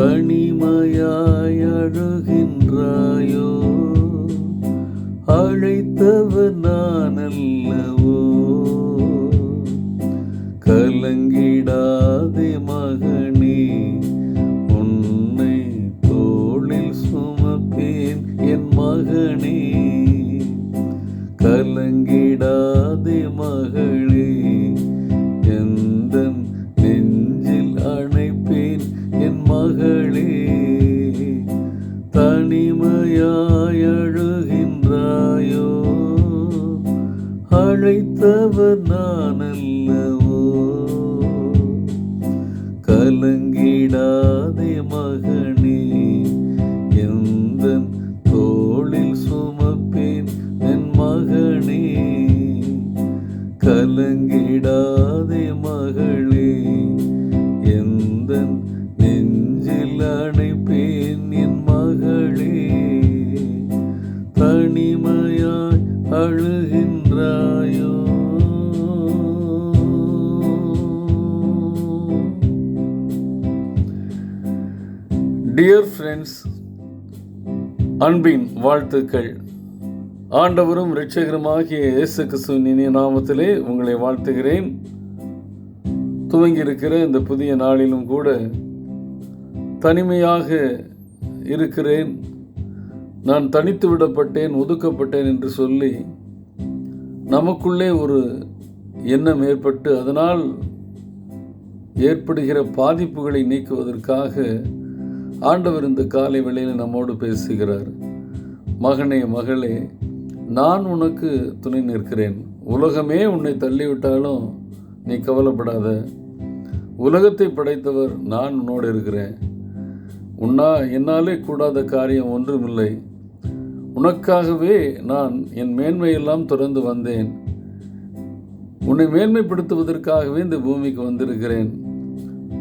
கனிமையாய் அழுகின்றாயோ அழைத்தவர் நான் அல்லவோ கலங்கிடாதே மகனே உன்னை தோளில் சுமப்பேன் என் மகனே. கலங்கிடாதே மகளே அழைத்தவர் டியர் ஃப்ரெண்ட்ஸ் அன்பின் வாழ்த்துக்கள். ஆண்டவரும் இரட்சகருமாகிய இயேசு கிறிஸ்துவின் இனிய நாமத்திலே உங்களை வாழ்த்துகிறேன். துவங்கி இருக்கிற இந்த புதிய நாளிலும் கூட தனிமையாக இருக்கிறேன். நான் தனித்து விடப்பட்டேன் ஒதுக்கப்பட்டேன் என்று சொல்லி நமக்குள்ளே ஒரு எண்ணம் ஏற்பட்டு அதனால் ஏற்படுகிற பாதிப்புகளை நீக்குவதற்காக ஆண்டவர் இந்த காலை வேளையில் நம்மோடு பேசுகிறார். மகனே மகளே நான் உனக்கு துணை நிற்கிறேன். உலகமே உன்னை தள்ளிவிட்டாலும் நீ கவலைப்படாத. உலகத்தை படைத்தவர் நான் உன்னோடு இருக்கிறேன். உன்னா என்னாலே கூடாத காரியம் ஒன்றுமில்லை. உனக்காகவே நான் என் மேன்மையெல்லாம் தொடர்ந்து வந்தேன். உன்னை மேன்மைப்படுத்துவதற்காகவே இந்த பூமிக்கு வந்திருக்கிறேன்.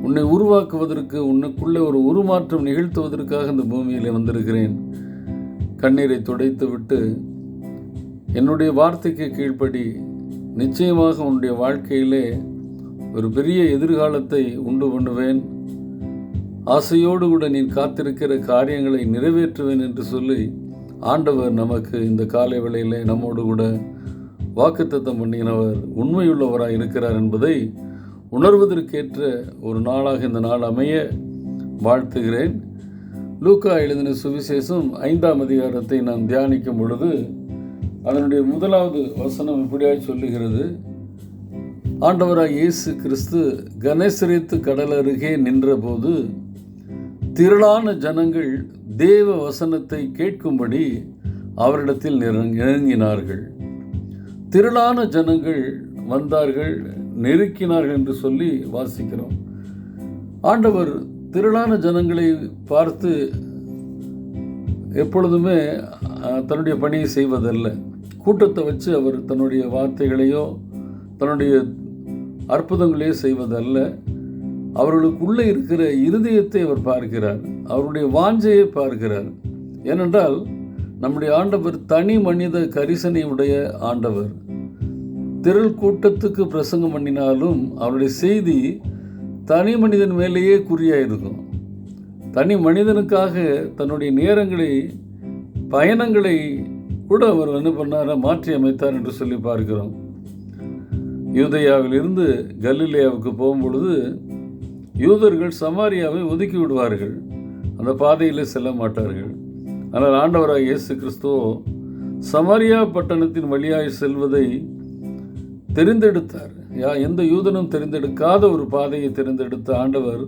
உன்னை உருவாக்குவதற்கு உன்னுக்குள்ளே ஒரு உருமாற்றம் நிகழ்த்துவதற்காக இந்த பூமியில் வந்திருக்கிறேன். கண்ணீரை துடைத்து விட்டு என்னுடைய வார்த்தைக்கு கீழ்ப்படி நிச்சயமாக உன்னுடைய வாழ்க்கையிலே ஒரு பெரிய எதிர்காலத்தை உண்டு பண்ணுவேன். ஆசையோடு கூட நீ காத்திருக்கிற காரியங்களை நிறைவேற்றுவேன் என்று சொல்லி ஆண்டவர் நமக்கு இந்த காலை வேளையிலே நம்மோடு கூட வாக்குத்தத்தம் பண்ணினவர் உண்மையுள்ளவராக இருக்கிறார் என்பதை உணர்வதற்கேற்ற ஒரு நாளாக இந்த நாள் அமைய வாழ்த்துகிறேன். லூக்கா எழுதின சுவிசேஷம் ஐந்தாம் அதிகாரத்தை நாம் தியானிக்கும் பொழுது அதனுடைய முதலாவது வசனம் இப்படியாய் சொல்லுகிறது. ஆண்டவராக இயேசு கிறிஸ்து கணேசரித்து கடல் அருகே நின்றபோது திரளான ஜனங்கள் தேவ வசனத்தை கேட்கும்படி அவரிடத்தில் நிறங்- இறங்கினார்கள். திரளான ஜனங்கள் வந்தார்கள். நெருக்கினார்கள் என்று சொல்லி வாசிக்கிறோம். ஆண்டவர் திரளான ஜனங்களை பார்த்து எப்பொழுதுமே தன்னுடைய பணியை செய்வதல்ல. கூட்டத்தை வச்சு அவர் தன்னுடைய வார்த்தைகளையோ தன்னுடைய அற்புதங்களையோ செய்வதல்ல. அவர்களுக்குள்ளே இருக்கிற இருதயத்தை அவர் பார்க்கிறார். அவருடைய வாஞ்சையை பார்க்கிறார். ஏனென்றால் நம்முடைய ஆண்டவர் தனி மனித கரிசனை உடைய ஆண்டவர். திரள் கூட்டத்துக்கு பிரசங்கம் பண்ணினாலும் அவருடைய செய்தி தனி மனிதன் மேலேயே குறியாக இருக்கும் தனி மனிதனுக்காக தன்னுடைய நேரங்களை பயணங்களை கூட அவர் என்ன பண்ணார மாற்றி அமைத்தார் என்று சொல்லி பார்க்கிறோம். யூதையாவிலிருந்து கலிலேயாவுக்கு போகும்பொழுது யூதர்கள் சமாரியாவை ஒதுக்கி விடுவார்கள். அந்த பாதையில் செல்ல மாட்டார்கள். ஆனால் ஆண்டவராக இயேசு கிறிஸ்துவோ சமாரியா பட்டணத்தின் வழியாய் செல்வதை தெரிந்தெடுத்தார். யா எந்த யூதனும் தெரிந்தெடுக்காத ஒரு பாதையை தெரிந்தெடுத்த ஆண்டவர்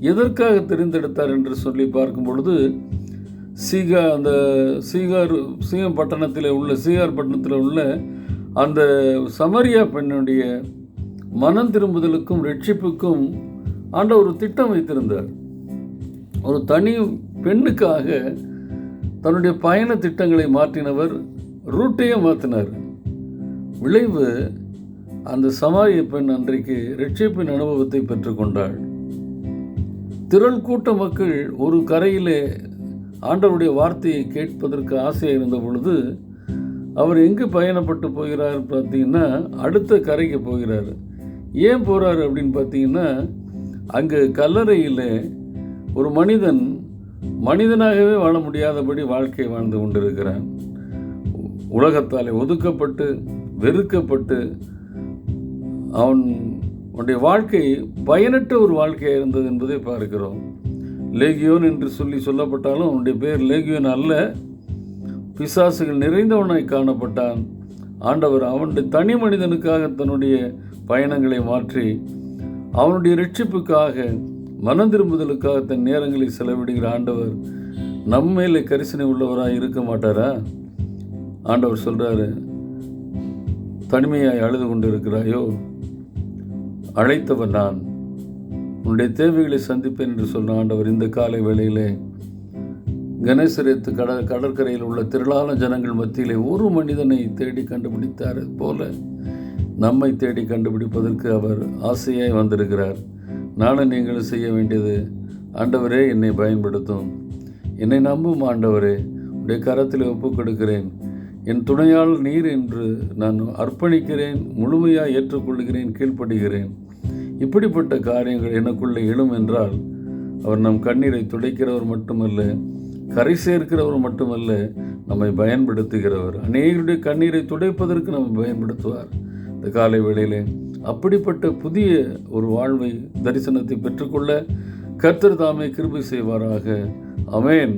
எதற்காக தெரிந்தெடுத்தார் என்று சொல்லி பார்க்கும் பொழுது சீகா அந்த சீகார் சீகம் பட்டணத்தில் உள்ள சீகார் பட்டணத்தில் உள்ள அந்த சமரியா பெண்ணுடைய மனம் திரும்புதலுக்கும் ரட்சிப்புக்கும் ஆண்டவர் ஒரு திட்டம் வைத்திருந்தார். ஒரு தனி பெண்ணுக்காக தன்னுடைய பயண திட்டங்களை மாற்றினவர் ரூட்டையே மாற்றினார். விளைவு அந்த சமாரிய பெண் அன்றைக்கு ரட்சிப்பின் அனுபவத்தை பெற்றுக்கொண்டாள் திரள் கூட்ட மக்கள் ஒரு கரையிலே ஆண்டவருடைய வார்த்தையை கேட்பதற்கு ஆசையாக இருந்த பொழுது அவர் எங்கு பயணப்பட்டு போகிறார் பார்த்தீங்கன்னா அடுத்த கரைக்கு போகிறார். ஏன் போகிறார் அப்படின்னு பார்த்தீங்கன்னா அங்கே கல்லறையில் ஒரு மனிதன் மனிதனாகவே வாழ முடியாதபடி வாழ்க்கை வாழ்ந்து கொண்டிருக்கிறான். உலகத்தாலே ஒதுக்கப்பட்டு வெறுக்கப்பட்டு அவன் அவனுடைய வாழ்க்கை பயனற்ற ஒரு வாழ்க்கையாக இருந்தது என்பதை பார்க்கிறோம். லேகியோன் என்று சொல்லி சொல்லப்பட்டாலும் அவனுடைய பேர் லேகியோன் அல்ல. பிசாசுகள் நிறைந்தவனாய் காணப்பட்டான். ஆண்டவர் அவனுடைய தனி மனிதனுக்காக தன்னுடைய பயணங்களை மாற்றி அவனுடைய ரட்சிப்புக்காக மனம் திரும்புதலுக்காக தன் நேரங்களை செலவிடுகிற ஆண்டவர் நம்ம மேலே கரிசனை உள்ளவராக இருக்க மாட்டாரா? ஆண்டவர் சொல்கிறாரு தனிமையாய் அழுது கொண்டு இருக்கிறாயோ அழைத்தவன் நான். உன்னுடைய தேவைகளை சந்திப்பேன் என்று சொன்ன ஆண்டவர் இந்த காலை வேளையிலே கணேசரத்து கடல் கடற்கரையில் உள்ள திரளான ஜனங்கள் மத்தியிலே ஒரு மனிதனை தேடி கண்டுபிடித்தார் போல நம்மை தேடி கண்டுபிடிப்பதற்கு அவர் ஆசையாய் வந்திருக்கிறார். நானும் நீங்களும் செய்ய வேண்டியது ஆண்டவரே என்னை பயன்படுத்தும். என்னை நம்பும் ஆண்டவரே உடைய கரத்தில் ஒப்புக் கொடுக்கிறேன் என் துணையால் நீர் என்று நான் அர்ப்பணிக்கிறேன் முழுமையாக ஏற்றுக்கொள்கிறேன் கீழ்ப்படுகிறேன். இப்படிப்பட்ட காரியங்கள் எனக்குள்ளே எழும் என்றால் அவர் நம் கண்ணீரை துடைக்கிறவர் மட்டுமல்ல கரை சேர்க்கிறவர் மட்டுமல்ல நம்மை பயன்படுத்துகிறவர். அநேகருடைய கண்ணீரை துடைப்பதற்கு நம்மை பயன்படுத்துவார். இந்த காலை வேளையிலே அப்படிப்பட்ட புதிய ஒரு வாழ்வை தரிசனத்தை பெற்றுக்கொள்ள கர்த்தர் தாமே கிருபை செய்வாராக. அமேன்